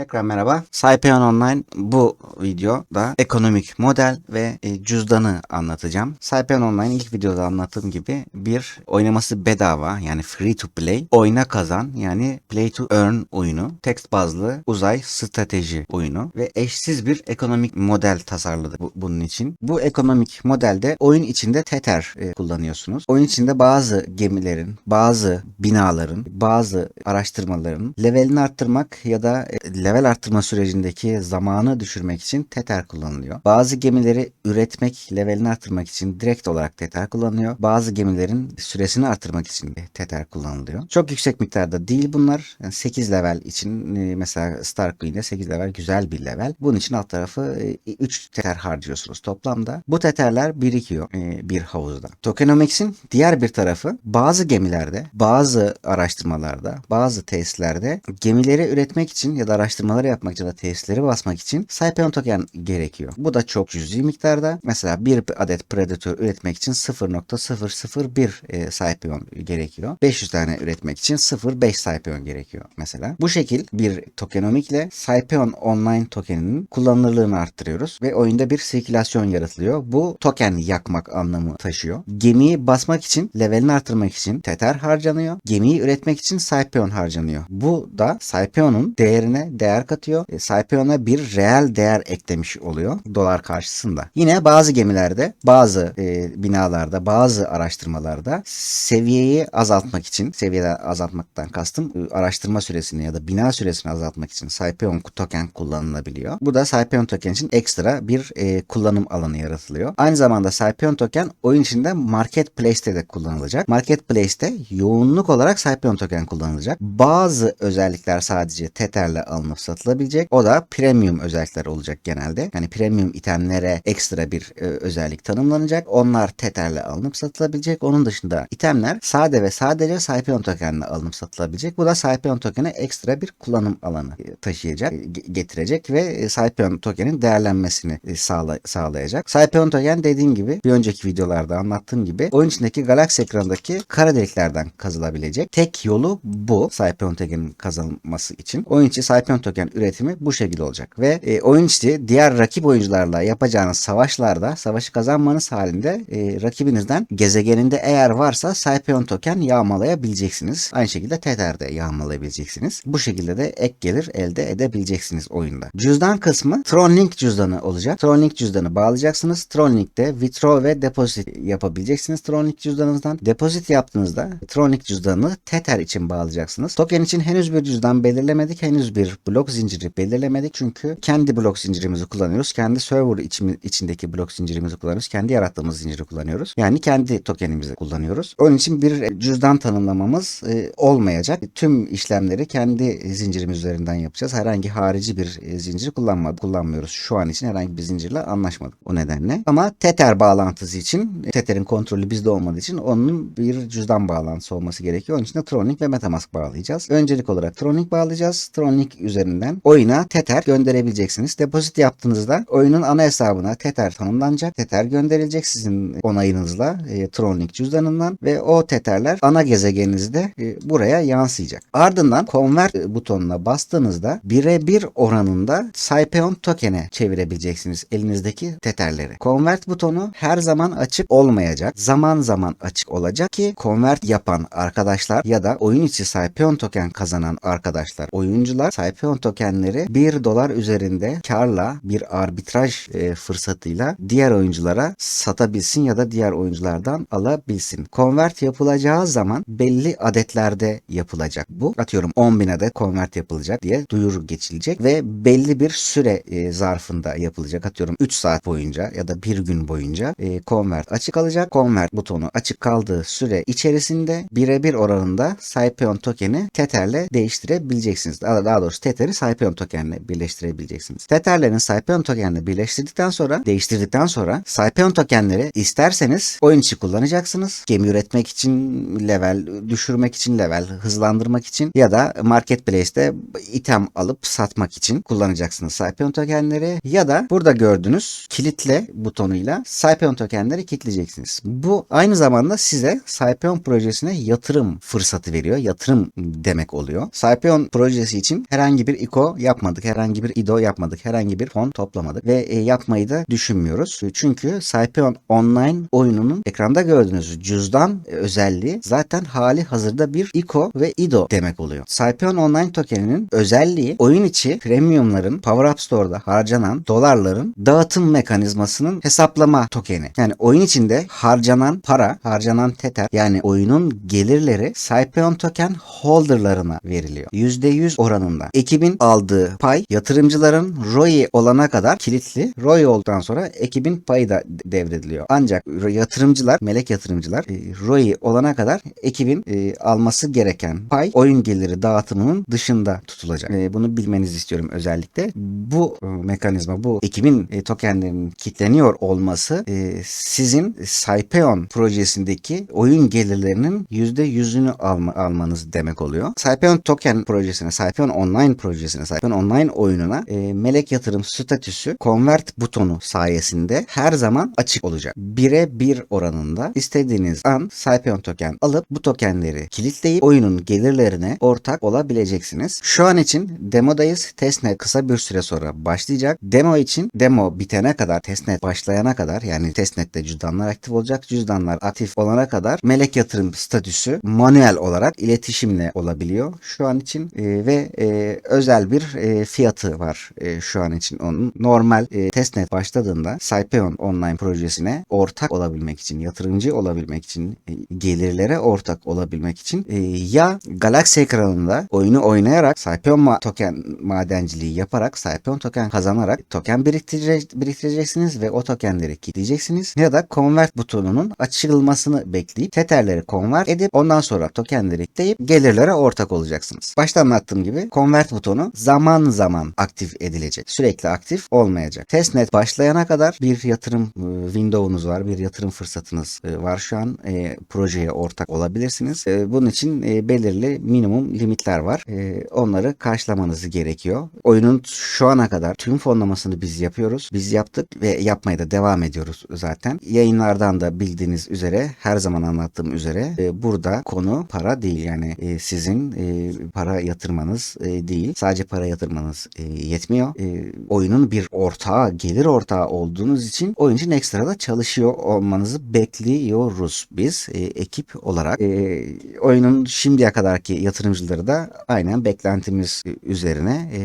Tekrar merhaba. Saipeon Online bu videoda ekonomik model ve e, cüzdanı anlatacağım. Saipeon Online ilk videoda anlattığım gibi bir oynaması bedava yani free to play oyna kazan yani play to earn oyunu. Text bazlı uzay strateji oyunu ve eşsiz bir ekonomik model tasarladı bu- bunun için. Bu ekonomik modelde oyun içinde Tether e, kullanıyorsunuz. Oyun içinde bazı gemilerin, bazı binaların, bazı araştırmaların levelini arttırmak ya da e, level arttırma sürecindeki zamanı düşürmek için Tether kullanılıyor. Bazı gemileri üretmek, levelini arttırmak için direkt olarak Tether kullanılıyor. Bazı gemilerin süresini arttırmak için de Tether kullanılıyor. Çok yüksek miktarda değil bunlar. Yani 8 level için e, mesela Starqueen'de 8 level güzel bir level. Bunun için alt tarafı 3 Tether harcıyorsunuz toplamda. Bu Tether'ler birikiyor e, bir havuzda. Tokenomics'in diğer bir tarafı bazı gemilerde, bazı araştırmalarda, bazı tesislerde gemileri üretmek için ya da araştırmaları yapmak için ya da tesisleri basmak için Saipeon token gerekiyor. Bu da çok cüzi miktarda. Mesela bir adet Predator üretmek için 0.001 e, Saipeon gerekiyor. 500 tane üretmek için 0.5 Saipeon gerekiyor mesela. Bu şekil bir tokenomikle Saipeon online tokeninin kullanılırlığını arttırıyoruz ve oyunda bir sirkülasyon yaratılıyor. Bu token yakmak anlamı taşıyor. Gemiyi basmak için, levelini arttırmak için Tether harcanıyor. Gemiyi üretmek için Saipeon harcanıyor. Bu da Saipeon'un değerine değer katıyor. E, Saipeon'a bir reel değer eklemiş oluyor dolar karşısında. Yine bazı gemilerde, bazı e, binalarda, bazı araştırmalarda seviyeyi azaltmak için, seviyeyi azaltmaktan kastım e, araştırma süresini ya da bina süresini azaltmak için Saipeon token kullanılabiliyor. Bu da Saipeon token için ekstra bir e, kullanım alanı yaratılıyor. Aynı zamanda Saipeon token oyun içinde Marketplace'te de kullanılacak. Marketplace'te yoğunluk olarak Saipeon token kullanılacak. Bazı özellikler sadece Tether'le alınıp satılabilecek. O da premium özellikler olacak genelde. Yani premium itemlere ekstra bir e, özellik tanımlanacak. Onlar Tether'le alınıp satılabilecek. Onun dışında itemler sade ve sadece Saipeon tokenle alınıp satılabilecek. Bu da Saipeon tokene ekstra bir kullanım alanı e, taşıyacak, e, ge- getirecek ve e, Saipeon tokenin değerlenmesini sağla- sağlayacak. Saipeon token dediğim gibi bir önceki videolarda anlattığım gibi oyun içindeki galaksi ekranındaki kara deliklerden kazılabilecek. Tek yolu bu Saipeon tokenin kazanılması için. Oyun içi Token üretimi bu şekilde olacak ve e, oyun içi diğer rakip oyuncularla yapacağınız savaşlarda savaşı kazanmanız halinde e, rakibinizden gezegeninde eğer varsa Saipeon token yağmalayabileceksiniz. Aynı şekilde Tether'de yağmalayabileceksiniz. Bu şekilde de ek gelir elde edebileceksiniz oyunda. Cüzdan kısmı Tronlink cüzdanı olacak. Tronlink cüzdanı bağlayacaksınız. Tronlink'te withdraw ve deposit yapabileceksiniz Tronlink cüzdanınızdan. Deposit yaptığınızda Tronlink cüzdanını Tether için bağlayacaksınız. Token için henüz bir cüzdan belirlemedik. Henüz bir blok zinciri belirlemedik. Çünkü kendi blok zincirimizi kullanıyoruz. Kendi server içimi- içindeki blok zincirimizi kullanıyoruz. Kendi yarattığımız zinciri kullanıyoruz. Yani kendi tokenimizi kullanıyoruz. Onun için bir cüzdan tanımlamamız e, olmayacak. Tüm işlemleri kendi zincirimiz üzerinden yapacağız. Herhangi harici bir e, zincir kullanmadık, kullanmıyoruz. Şu an için herhangi bir zincirle anlaşmadık o nedenle. Ama Tether bağlantısı için e, Tether'in kontrolü bizde olmadığı için onun bir cüzdan bağlantısı olması gerekiyor. Onun için de Tronlink ve Metamask bağlayacağız. Öncelik olarak Tronlink bağlayacağız. Tronlink üzerinden oyuna Tether gönderebileceksiniz. Depozit yaptığınızda oyunun ana hesabına Tether tanımlanacak. Tether gönderilecek sizin onayınızla e, Tronlink cüzdanından ve o Tether'ler ana gezegeninizde e, buraya yansıyacak. Ardından Convert butonuna bastığınızda birebir oranında Saipeon token'e çevirebileceksiniz elinizdeki Tether'leri. Convert butonu her zaman açık olmayacak. Zaman zaman açık olacak ki convert yapan arkadaşlar ya da oyun içi Saipeon token kazanan arkadaşlar, oyuncular Saipeon tokenleri 1 dolar üzerinde karla bir arbitraj e, fırsatıyla diğer oyunculara satabilsin ya da diğer oyunculardan alabilsin. Convert yapılacağı zaman belli adetlerde yapılacak bu. Atıyorum 10 bin adet convert yapılacak diye duyuru geçilecek ve belli bir süre e, zarfında yapılacak. Atıyorum 3 saat boyunca ya da 1 gün boyunca e, convert açık kalacak. Convert butonu açık kaldığı süre içerisinde birebir oranında Saipeon tokeni Tether'le değiştirebileceksiniz. Daha, daha doğrusu Tether'i Saipeon tokenle birleştirebileceksiniz. Tether'lerin Saipeon tokenle birleştirdikten sonra, değiştirdikten sonra Saipeon tokenleri isterseniz oyun içi kullanacaksınız. Gemi üretmek için level, düşürmek için level, hızlandırmak için ya da marketplace'te item alıp satmak için kullanacaksınız Saipeon tokenleri ya da burada gördüğünüz kilitle butonuyla Saipeon tokenleri kilitleyeceksiniz. Bu aynı zamanda size Saipeon projesine yatırım fırsatı veriyor. Yatırım demek oluyor. Saipeon projesi için herhangi bir bir ICO yapmadık. Herhangi bir IDO yapmadık. Herhangi bir fon toplamadık. Ve e, yapmayı da düşünmüyoruz. Çünkü Saipion Online oyununun ekranda gördüğünüz cüzdan e, özelliği zaten hali hazırda bir ICO ve IDO demek oluyor. Saipion Online tokeninin özelliği oyun içi premiumların Power Up Store'da harcanan dolarların dağıtım mekanizmasının hesaplama tokeni. Yani oyun içinde harcanan para, harcanan tether yani oyunun gelirleri Saipion token holderlarına veriliyor. %100 oranında. Ekibin aldığı pay yatırımcıların ROI olana kadar kilitli. ROI olduktan sonra ekibin payı da devrediliyor. Ancak yatırımcılar, melek yatırımcılar e, ROI olana kadar ekibin e, alması gereken pay oyun geliri dağıtımının dışında tutulacak. E, bunu bilmenizi istiyorum özellikle. Bu mekanizma, bu ekibin e, tokenlerinin kilitleniyor olması sizin Saipeon projesindeki oyun gelirlerinin %100'ünü alma, almanız demek oluyor. Saipeon token projesine, Saipeon online projesine, Saipeon online oyununa e, melek yatırım statüsü convert butonu sayesinde her zaman açık olacak. 1'e 1 oranında istediğiniz an Saipeon token alıp bu tokenleri kilitleyip oyunun gelirlerine ortak olabileceksiniz. Şu an için demodayız. Testnet kısa bir süre sonra başlayacak. Demo için demo bitene kadar, testnet başlayana kadar yani testnette cüzdanlar aktif olacak. Cüzdanlar aktif olana kadar melek yatırım statüsü manuel olarak iletişimle olabiliyor şu an için E, ve e, özel bir e, fiyatı var e, şu an için onun. Normal e, testnet başladığında Saipeon online projesine ortak olabilmek için, yatırımcı olabilmek için, e, gelirlere ortak olabilmek için e, ya Galaxy ekranında oyunu oynayarak Saipeon ma- token madenciliği yaparak Saipeon token kazanarak token biriktirecek, biriktireceksiniz ve o tokenleri kilitleyeceksiniz ya da convert butonunun açılmasını bekleyip tetherleri convert edip ondan sonra tokenleri kilitleyip gelirlere ortak olacaksınız. Başta anlattığım gibi convert butonu zaman zaman aktif edilecek. Sürekli aktif olmayacak. Testnet başlayana kadar bir yatırım e, window'unuz var. Bir yatırım fırsatınız e, var şu an. E, projeye ortak olabilirsiniz. E, bunun için e, belirli minimum limitler var. E, onları karşılamanız gerekiyor. Oyunun şu ana kadar tüm fonlamasını biz yapıyoruz. Biz yaptık ve yapmaya da devam ediyoruz zaten. Yayınlardan da bildiğiniz üzere her zaman anlattığım üzere e, burada konu para değil. Yani e, sizin e, para yatırmanız e, değil. Sadece para yatırmanız e, yetmiyor. E, oyunun bir ortağı, gelir ortağı olduğunuz için oyun için ekstra da çalışıyor olmanızı bekliyoruz biz e, ekip olarak. E, oyunun şimdiye kadarki yatırımcıları da aynen beklentimiz üzerine e,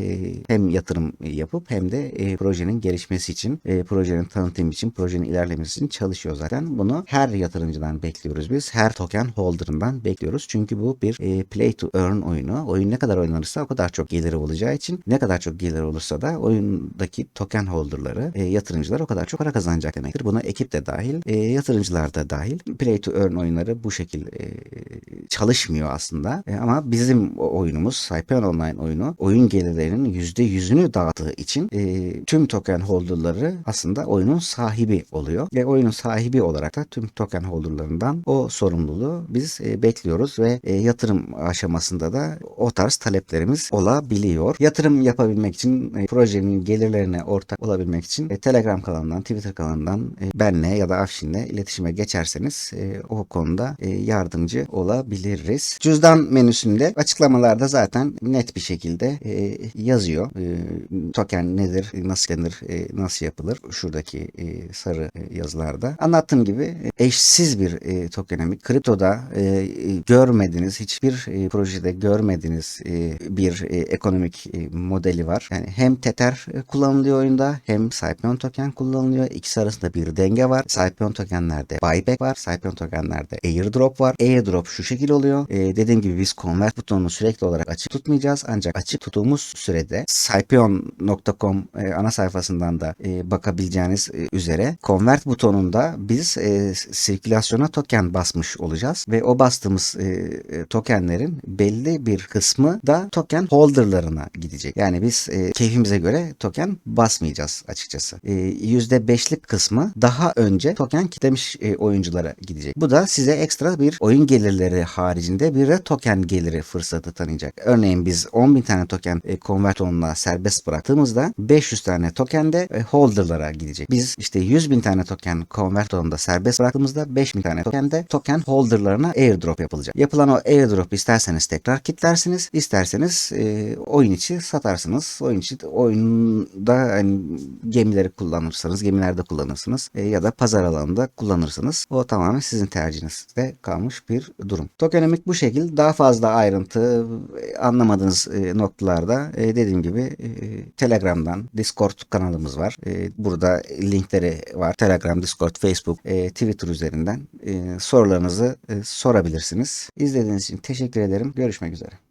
hem yatırım yapıp hem de e, projenin gelişmesi için, e, projenin tanıtım için, projenin ilerlemesi için çalışıyor zaten. Bunu her yatırımcıdan bekliyoruz biz. Her token holder'ından bekliyoruz. Çünkü bu bir e, play to earn oyunu. Oyun ne kadar oynanırsa o kadar çok geliri olacağı için ne kadar çok gelir olursa da oyundaki token holder'ları, e, yatırımcılar o kadar çok para kazanacak demektir. Buna ekip de dahil, e, yatırımcılar da dahil. Play to earn oyunları bu şekilde e, çalışmıyor aslında. E, ama bizim oyunumuz Saipion Online oyunu oyun gelirlerinin %100'ünü dağıttığı için e, tüm token holder'ları aslında oyunun sahibi oluyor. Ve oyunun sahibi olarak da tüm token holder'larından o sorumluluğu biz e, bekliyoruz ve e, yatırım aşamasında da o tarz taleplerimiz olabiliyor. Yatırım yapabilmek için e, projenin gelirlerine ortak olabilmek için e, Telegram kanalından, Twitter kanalından e, benle ya da Afşin'le iletişime geçerseniz e, o konuda e, yardımcı olabiliriz. Cüzdan menüsünde açıklamalarda zaten net bir şekilde e, yazıyor. E, token nedir, nasıl denir, e, nasıl yapılır? Şuradaki e, sarı e, yazılarda. Anlattığım gibi e, eşsiz bir e, tokenomik. Kriptoda e, görmediğiniz, hiçbir e, projede görmediğiniz e, bir e, ekonomik e, modeli var. Yani hem Tether e, kullanılıyor oyunda hem Saipion token kullanılıyor. İkisi arasında bir denge var. Saipion tokenlerde buyback var. Saipion tokenlerde airdrop var. Airdrop şu şekil oluyor. E, dediğim gibi biz convert butonunu sürekli olarak açık tutmayacağız. Ancak açık tuttuğumuz sürede saipion.com e, ana sayfasından da e, bakabileceğiniz e, üzere convert butonunda biz e, sirkülasyona token basmış olacağız ve o bastığımız e, e, tokenlerin belli bir kısmı da token holderlarına gidecek. Yani biz e, keyfimize göre token basmayacağız açıkçası. E, %5'lik kısmı daha önce token kitlemiş e, oyunculara gidecek. Bu da size ekstra bir oyun gelirleri haricinde bir de token geliri fırsatı tanıyacak. Örneğin biz 10.000 tane token e, convert onunla serbest bıraktığımızda 500 tane token de e, holderlara gidecek. Biz işte 100.000 tane token convert onunla serbest bıraktığımızda 5.000 tane token de token holderlarına airdrop yapılacak. Yapılan o airdrop isterseniz tekrar kitlersiniz, isterseniz e, oyun içi satarsınız. Oyun içi oyunda hani gemileri kullanırsanız gemilerde kullanırsınız e, ya da pazar alanında kullanırsınız. O tamamen sizin tercihinizde kalmış bir durum. Tokenomik bu şekil. Daha fazla ayrıntı e, anlamadığınız e, noktalarda e, dediğim gibi e, Telegram'dan Discord kanalımız var. E, burada linkleri var. Telegram, Discord, Facebook, e, Twitter üzerinden e, sorularınızı e, sorabilirsiniz. İzlediğiniz için teşekkür ederim. Görüşmek üzere.